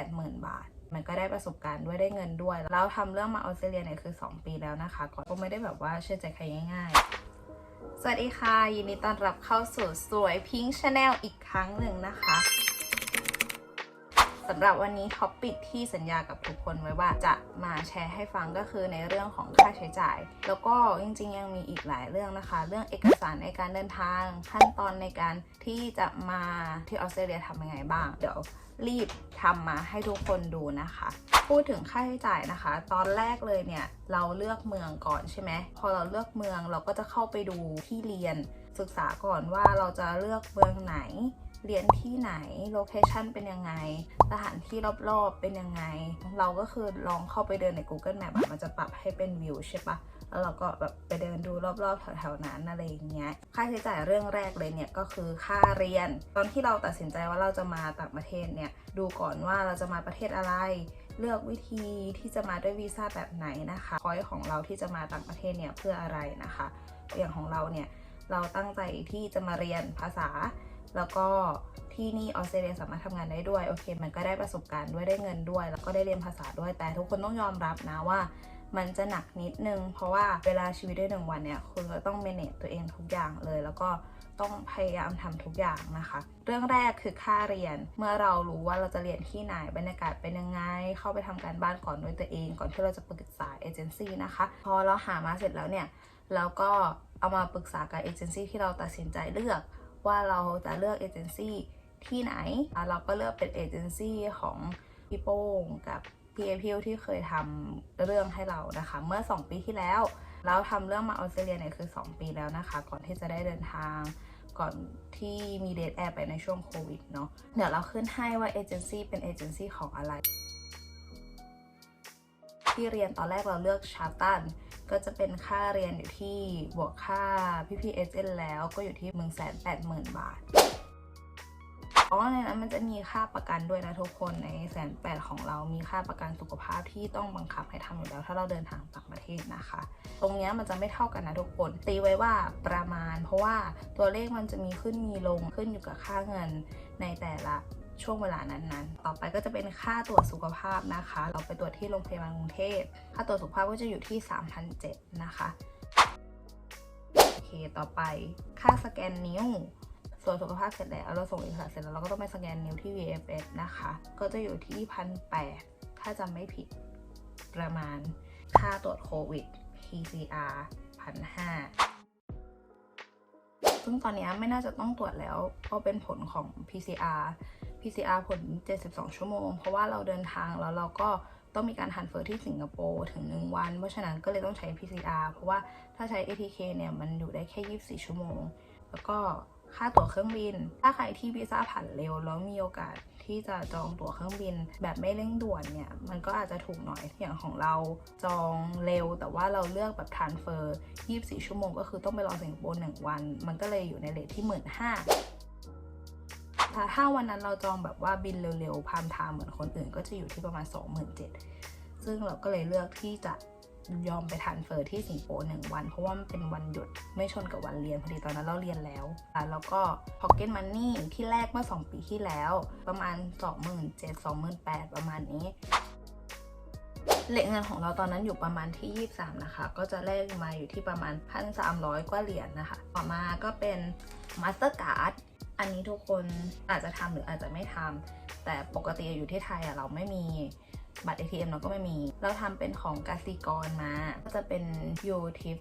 280,000 บาท มันก็ได้ประสบการณ์ด้วยได้เงินด้วย แล้วทำเรื่องมาออสเตรเลียเนี่ยคือ 2 ปีแล้วนะคะก่อนก็ไม่ได้แบบว่าเชื่อใจใครง่ายๆ สวัสดีค่ะ ยินดีต้อนรับเข้าสู่สวยพิงค์ชาแนลอีกครั้งหนึ่งนะคะ สำหรับวันนี้ท็อปปิกที่สัญญากับทุกคนไว้ว่าจะมาแชร์ให้ฟังก็คือในเรื่องของค่าใช้จ่าย แล้วก็จริงๆ ยังมีอีกหลายเรื่องนะคะ เรื่องเอกสารในการเดินทาง ขั้นตอนในการที่จะมาที่ออสเตรเลียทำยังไงบ้าง เดี๋ยวรีบทำมาให้ทุกคนดูนะคะ พูดถึงค่าใช้จ่ายนะคะ ตอนแรกเลยเนี่ยเราเลือกเมืองก่อนใช่ไหมพอเราเลือกเมืองเราก็จะเข้าไปดูที่เรียน ศึกษาก่อนว่าเราจะเลือกเมืองไหน เรียนที่ไหน โลเคชันเป็นยังไง สถานที่รอบๆเป็นยังไง เราก็คือลองเข้าไปเดินใน Google Map มันจะปรับให้เป็นวิวใช่ปะแล้วเราก็แบบไปเดินดูรอบๆแถวๆนั้นอะไรอย่างเงี้ย ค่าใช้จ่ายเรื่องแรกเลยเนี่ยก็คือค่าเรียน ตอนที่เราตัดสินใจว่าเราจะมาต่างประเทศเนี่ย ดูก่อนว่าเราจะมาประเทศอะไร เลือกวิธีที่จะมาด้วยวีซ่าแบบไหนนะคะพอยของเราที่จะมาต่างประเทศเนี่ยเพื่ออะไรนะคะ อย่างของเราเนี่ย เราตั้งใจที่จะมาเรียนภาษา แล้วก็ที่นี่ออสเตรเลียสามารถทำงานได้ด้วยโอเค มันก็ได้ประสบการณ์ด้วยได้เงินด้วย แล้วก็ได้เรียนภาษาด้วยแต่ทุกคนต้องยอมรับนะว่ามันจะหนักนิดนึง เพราะว่าเวลาชีวิตได้หนึ่งวันเนี่ยคุณก็ต้อง manage ตัวเองทุกอย่างเลย แล้วก็ต้องพยายามทำทุกอย่างนะคะ เรื่องแรกคือค่าเรียนเมื่อเรารู้ว่าเราจะเรียนที่ไหนบรรยากาศเป็นยังไง เข้าไปทำการบ้านก่อนด้วยตัวเอง ก่อนที่เราจะปรึกษาเอเจนซี่นะคะ พอเราหามาเสร็จแล้วเนี่ยเราก็ เอามาปรึกษากับเอเจนซี่ที่เราตัดสินใจเลือก ว่าเราจะเลือกเอเจนซี่ที่ไหน เราก็เลือกเป็นเอเจนซี่ของพี่โป้งกับพี่เอพิวที่เคยทำเรื่องให้เรานะคะ เมื่อ 2 ปีที่แล้วเราทำเรื่องมาออสเตรเลียเนี่ยคือ 2 ปีแล้วนะคะ ก่อนที่จะได้เดินทางก่อนที่มีเดทแอร์ไปในช่วงโควิดเนาะเดี๋ยวเราขึ้นให้ว่าเอเจนซี่เป็นเอเจนซี่ของอะไร ที่เรียนตอนแรกเราเลือกชาตัน ก็จะเป็นค่าเรียนอยู่ที่บวกค่าพี่พีเอเจนแล้วก็อยู่ที่ 1 8 0 0 0 0 บาทเพราะว่าในนั้นมันจะมีค่าประกันด้วยนะทุกคนในแสนแปดของเรามีค่าประกันสุขภาพที่ต้องบังคับให้ทำอยู่แล้ว ถ้าเราเดินทางต่างประเทศนะคะ ตรงนี้มันจะไม่เท่ากันนะทุกคน ตีไว้ว่าประมาณ เพราะว่าตัวเลขมันจะมีขึ้นมีลงขึ้นอยู่กับค่าเงินในแต่ละ ช่วงเวลานั้นๆ ต่อไปก็จะเป็นค่าตรวจสุขภาพนะคะ เราไปตรวจที่โรงพยาบาลกรุงเทพ ค่าตรวจสุขภาพก็จะอยู่ที่3,700นะคะ โอเค ต่อไปค่าสแกนนิ้วส่วนสุขภาพเสร็จแล้วเราส่งเอกสารเสร็จแล้วเราก็ต้องไปสแกนนิ้วที่ VFS นะคะ ก็จะอยู่ที่พันแปดถ้าจำไม่ผิดประมาณค่าตรวจโควิด PCR พันห้าซึ่งตอนนี้ไม่น่าจะต้องตรวจแล้ว เพราะเป็นผลของ PCR PCR ผล 72 ชั่วโมง เพราะว่าเราเดินทางแล้วเราก็ต้องมีการทันเฟอร์ที่สิงคโปร์ถึง 1 วัน เพราะฉะนั้นก็เลยต้องใช้ PCR เพราะว่าถ้าใช้ ATK เนี่ยมันอยู่ได้แค่ 24 ชั่วโมง แล้วก็ค่าตั๋วเครื่องบิน ถ้าใครที่วีซ่าผ่านเร็ว แล้วมีโอกาสที่จะจองตั๋วเครื่องบิน แบบไม่เร่งด่วนเนี่ย มันก็อาจจะถูกหน่อยอย่างของเราจองเร็ว แต่ว่าเราเลือกแบบทานเฟอร์ 24 ชั่วโมง ก็คือต้องไปรอสิงคโปร์1วัน มันก็เลยอยู่ในเลทที่ 15,000 ถ้าถ้าวันนั้นเราจองแบบว่าบินเร็วๆพามไทม์เหมือนคนอื่น ก็จะอยู่ที่ประมาณ 27,000ซึ่งเราก็เลยเลือกที่จะยอมไปทานเฟอร์ที่สิงคโปร์หนึ่งวัน เพราะว่ามันเป็นวันหยุดไม่ชนกับวันเรียนพอดีตอนนั้นเราเรียนแล้วแล้วก็ Pocket Money ที่แรกเมื่อ 2 ปีที่แล้ว ประมาณ 27,000 28,000 ประมาณนี้เหล็กเงินของเราตอนนั้นอยู่ประมาณที่ 23 นะคะ ก็จะเลขมาอยู่ที่ประมาณ 1,300 กว่าเหรียญนะคะ ต่อมาก็เป็น Mastercard อันนี้ทุกคนอาจจะทำหรืออาจจะไม่ทำแต่ปกติอยู่ที่ไทยอะเราไม่มีบัตร ATM เราก็ไม่มี เราทำเป็นของกสิกรมา ก็จะเป็น u t i p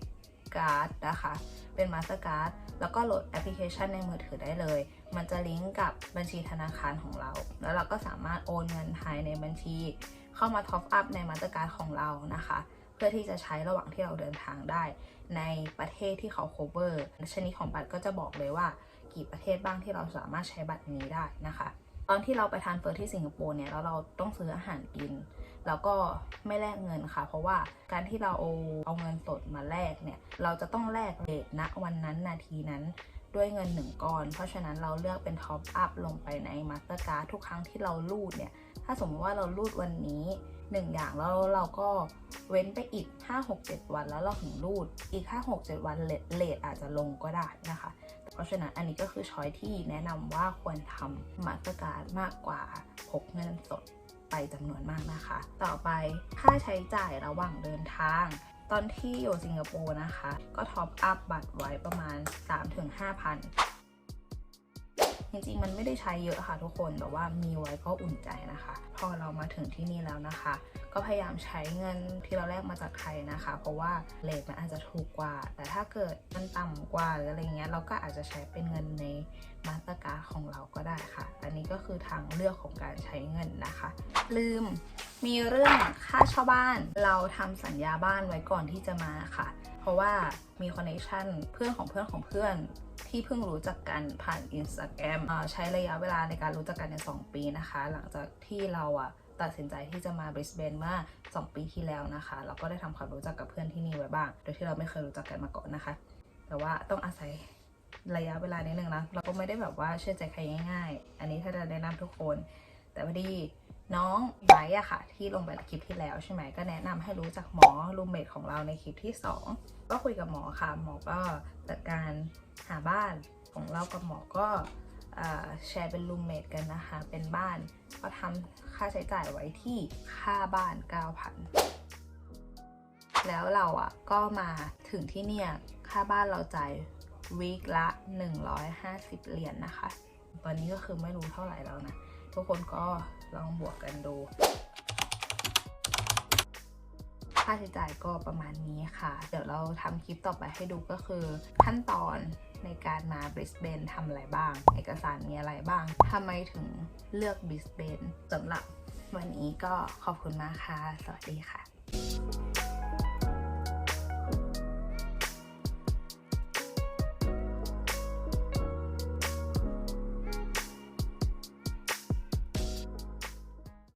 Card นะคะ เป็น Mastercard แล้วก็โหลดแอปพลิเคชันในมือถือได้เลย มันจะลิงก์กับบัญชีธนาคารของเรา แล้วเราก็สามารถโอนเงินภายในบัญชี เข้ามาท็อปอัพใน Mastercard ของเรานะคะ เพื่อที่จะใช้ระหว่างที่เราเดินทางได้ ในประเทศที่เขา cover ชนิดของบัตรก็จะบอกเลยว่า กี่ประเทศบ้างที่เราสามารถใช้บัตรนี้ได้นะคะ ตอนที่เราไปทานเฟอร์ที่สิงคโปร์เนี่ยแล้วเราต้องซื้ออาหารกิน แล้วก็ไม่แลกเงินค่ะ เพราะว่าการที่เราเอาเอาเงินสดมาแลกเนี่ยเราจะต้องแลกเลทณวันนั้นนาทีนั้นด้วยเงินหนึ่งก้อน เพราะฉะนั้นเราเลือกเป็นท็อปอัพลงไปในมาสเตอร์การ์ดทุกครั้งที่เรารูดเนี่ย ถ้าสมมติว่าเรารูดวันนี้หนึ่งอย่างแล้วเราก็เว้นไปอีก 5 6 7 วันแล้วเราถึงรูด อีก 5 6 7 วันเลทอาจจะลงก็ได้นะคะ ราะฉะนั้นอันนี้ก็คือช้อยที่แนะนำว่าควรทำมาตรการมากกว่าพกเงินสดไปจำนวนมากนะคะ ต่อไปค่าใช้จ่ายระหว่างเดินทาง ตอนที่อยู่สิงคโปร์นะคะ ก็ท็อปอัพบัตรไว้ประมาณ 3-5,000จริงๆ มันไม่ได้ใช้เยอะค่ะทุกคน แต่ว่ามีไว้ก็อุ่นใจนะคะ พอเรามาถึงที่นี่แล้วนะคะ ก็พยายามใช้เงินที่เราแลกมาจากไทยนะคะ เพราะว่าเลทมันอาจจะถูกกว่า แต่ถ้าเกิดมันต่ำกว่าหรืออะไรเงี้ยเราก็อาจจะใช้เป็นเงินในมาสเตอร์การ์ดของเราก็ได้ค่ะ อันนี้ก็คือทางเลือกของการใช้เงินนะคะ ลืมมีเรื่องค่าเช่าบ้าน เราทำสัญญาบ้านไว้ก่อนที่จะมาค่ะ เพราะว่ามีคอนเนคชั่นเพื่อนของเพื่อนของเพื่อนที่เพิ่งรู้จักกันผ่านอินสตาแกรมใช้ระยะเวลาในการรู้จักกันใน2ปีนะคะ หลังจากที่เราอะ ตัดสินใจที่จะมาบริสเบนเมื่อ 2 ปีที่แล้วนะคะ เราก็ได้ทำความรู้จักกับเพื่อนที่นี่ไว้บ้าง โดยที่เราไม่เคยรู้จักกันมาก่อนนะคะ แต่ว่าต้องอาศัยระยะเวลานิดนึงนะ เราก็ไม่ได้แบบว่าเชื่อใจใครง่ายๆ อันนี้ถ้าจะแนะนำทุกคน แต่พอดีน้องไบร์ทอะค่ะ ที่ลงไปคลิปที่แล้วใช่ไหมก็แนะนำให้รู้จักหมอรูมเมทของเราในคลิปที่ 2 ก็คุยกับหมอค่ะ หมอก็จัดการหาบ้านของเรากับหมอก็ แชร์เป็นรูมเมทกันนะคะ เป็นบ้านก็ทำค่าใช้จ่ายไว้ที่ค่าบ้าน 9,000 แล้วเราอะก็มาถึงที่เนี่ย ค่าบ้านเราจ่ายวีคละ 150 เหรียญนะคะ ตอนนี้ก็คือไม่รู้เท่าไหร่แล้วนะ ทุกคนก็ลองบวกกันดู ค่าใช้จ่ายก็ประมาณนี้ค่ะ เดี๋ยวเราทำคลิปต่อไปให้ดูก็คือขั้นตอน ในการมาบริสเบนทำอะไรบ้าง เอกสารมีอะไรบ้างทำไมถึงเลือกบริสเบนสำหรับวันนี้ก็ขอบคุณมากค่ะ สวัสดีค่ะ